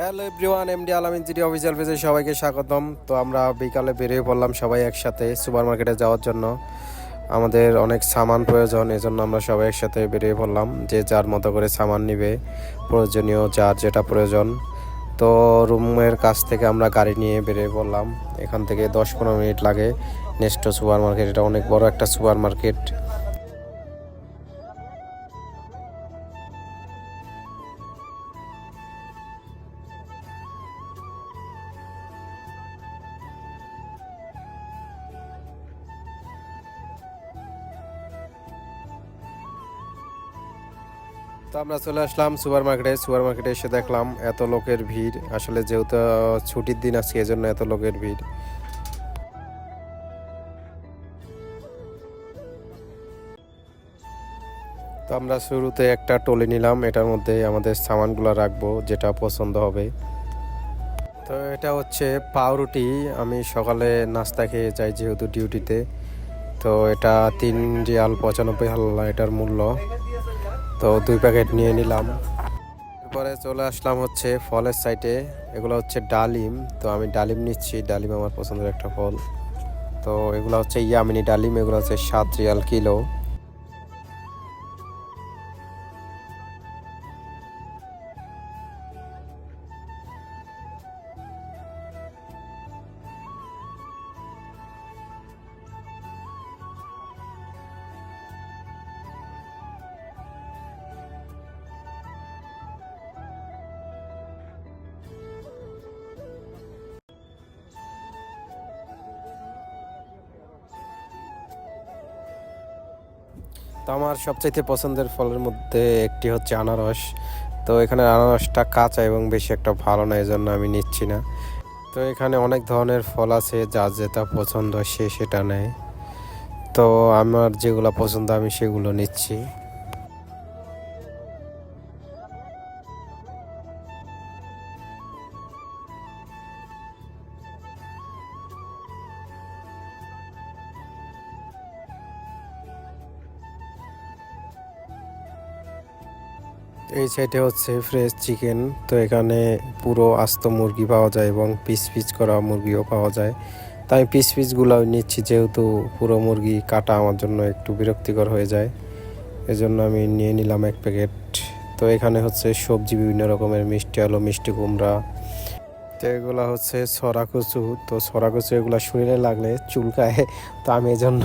Hello everyone, MD Alamin GD official পেজে সবাইকে স্বাগতম। তো আমরা বিকালে বেরিয়ে পড়লাম সবাই একসাথে সুপার মার্কেটে যাওয়ার জন্য। আমাদের অনেক সামান প্রয়োজন, এজন্য আমরা সবাই একসাথে বেরিয়ে পড়লাম। যে যার মতো করে সামান নিবে, প্রয়োজনীয় যার যেটা প্রয়োজন। তো রুমের কাছ থেকে আমরা গাড়ি নিয়ে বেরিয়ে পড়লাম। এখান থেকে দশ পনেরো মিনিট লাগে নেক্সট সুপার মার্কেট এটা অনেক বড় একটা সুপার মার্কেট তো আমরা চলে আসলাম সুপার মার্কেটে সুপার মার্কেটে এসে দেখলাম এত লোকের ভিড়। আসলে যেহেতু ছুটির দিন আজকে, এজন্য এত লোকের ভিড়। তো আমরা শুরুতে একটা টলি নিলাম। এটার মধ্যে আমাদের সামানগুলো রাখব, যেটা পছন্দ হবে। তো এটা হচ্ছে পাউরুটি। আমি সকালে নাস্তা খেয়ে যাই যেহেতু ডিউটিতে। তো এটা তিন রিয়াল পঁচানব্বই হাল্লা, এটার মূল্য। তো দুই প্যাকেট নিয়ে নিলাম। এরপরে চলে আসলাম হচ্ছে ফলের সাইটে এগুলো হচ্ছে ডালিম। তো আমি ডালিম নিচ্ছি। ডালিম আমার পছন্দের একটা ফল। তো এগুলো হচ্ছে ইয়ামিনি ডালিম, এগুলো হচ্ছে সাত রিয়াল কিলো। তো আমার সবচাইতে পছন্দের ফলের মধ্যে একটি হচ্ছে আনারস। তো এখানে আনারসটা কাঁচা এবং বেশি একটা ভালো না এই জন্য আমি নিচ্ছি না। তো এখানে অনেক ধরনের ফল আছে, যার যেটা পছন্দ সে সেটা নেয়। তো আমার যেগুলো পছন্দ আমি সেগুলো নিচ্ছি। এই সাইডে হচ্ছে ফ্রেশ চিকেন তো এখানে পুরো আস্ত মুরগি পাওয়া যায় এবং পিস পিস করা মুরগিও পাওয়া যায়। তাই পিস পিসগুলো নিচ্ছি যেহেতু পুরো মুরগি কাটা আমার জন্য একটু বিরক্তিকর হয়ে যায়। এজন্য আমি নিয়ে নিলাম এক প্যাকেট। তো এখানে হচ্ছে সবজি বিভিন্ন রকমের, মিষ্টি আলু, মিষ্টি কুমড়া। তো এগুলো হচ্ছে সরা কচু, তো সরা কচু এগুলো শরীরে লাগলে চুলকায়, তো আমি এজন্য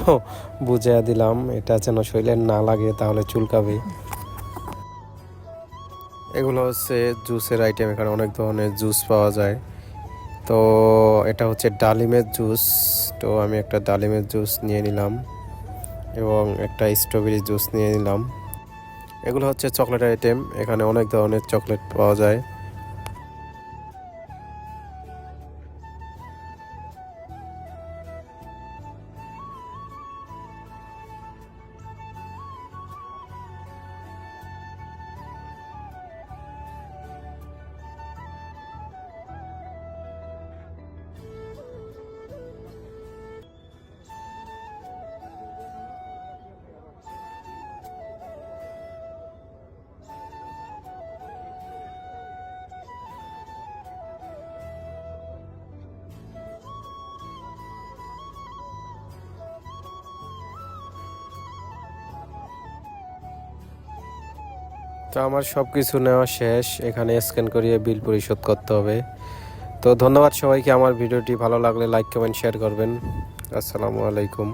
বুঝিয়ে দিলাম, এটা যেন শরীরে না লাগে তাহলে চুলকাবে। এগুলো হচ্ছে জুসের আইটেম এখানে অনেক ধরনের জুস পাওয়া যায়। তো এটা হচ্ছে ডালিমের জুস। তো আমি একটা ডালিমের জুস নিয়ে নিলাম এবং একটা স্ট্রবেরি জুস নিয়ে নিলাম। এগুলো হচ্ছে চকলেট আইটেম এখানে অনেক ধরনের চকলেট পাওয়া যায়। তো আমার সব কিছু নেওয়া শেষ। এখানে স্ক্যান করিয়ে বিল পরিশোধ করতে হবে। তো ধন্যবাদ সবাইকে। আমার ভিডিওটি ভালো লাগলে লাইক কমেন্ট শেয়ার করবেন। আসসালামু আলাইকুম।